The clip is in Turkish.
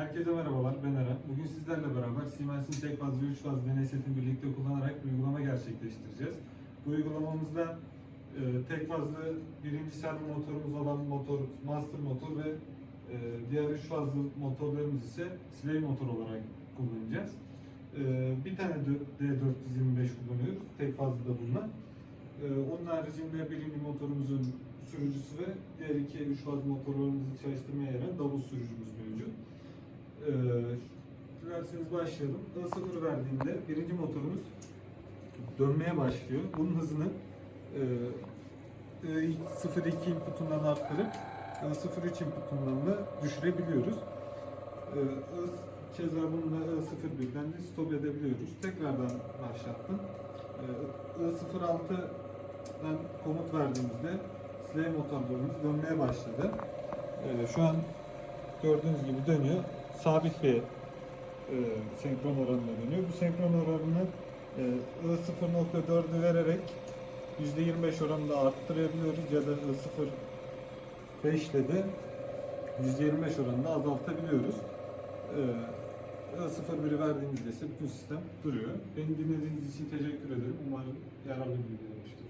Herkese merhabalar, ben Eren. Bugün sizlerle beraber Siemens'in tek fazlı 3 fazlı deney setini birlikte kullanarak bir uygulama gerçekleştireceğiz. Bu uygulamamızda e, tek fazlı birinci servo motorumuz olan motor, master motor ve e, diğer 3 fazlı motorlarımız ise slave motor olarak kullanacağız. E, bir tane D- D425 kullanıyoruz, tek fazlı da bununla. E, onun haricinde birinci motorumuzun sürücüsü ve diğer iki 3 fazlı motorlarımızı çalıştırmaya yarayan double sürücümüz mevcut. Ee, dilerseniz başlayalım. I0 verdiğinde birinci motorumuz dönmeye başlıyor. Bunun hızını e, I02 inputundan arttırıp I03 inputundan da düşürebiliyoruz. E, keza bununla I01'den de stop edebiliyoruz. Tekrardan başlattım. E, I06'dan komut verdiğimizde slave motorlarımız dönmeye başladı. E, şu an gördüğünüz gibi dönüyor. Sabit bir e, senkron oranına dönüyor. Bu senkron oranını e, I0.4'ü vererek %25 oranında arttırabiliyoruz ya da I0.5 ile de %25 oranında azaltabiliyoruz. E, I0.1'i verdiğimizde ise bütün sistem duruyor. Beni dinlediğiniz için teşekkür ederim. Umarım yararlı bir video olmuştur.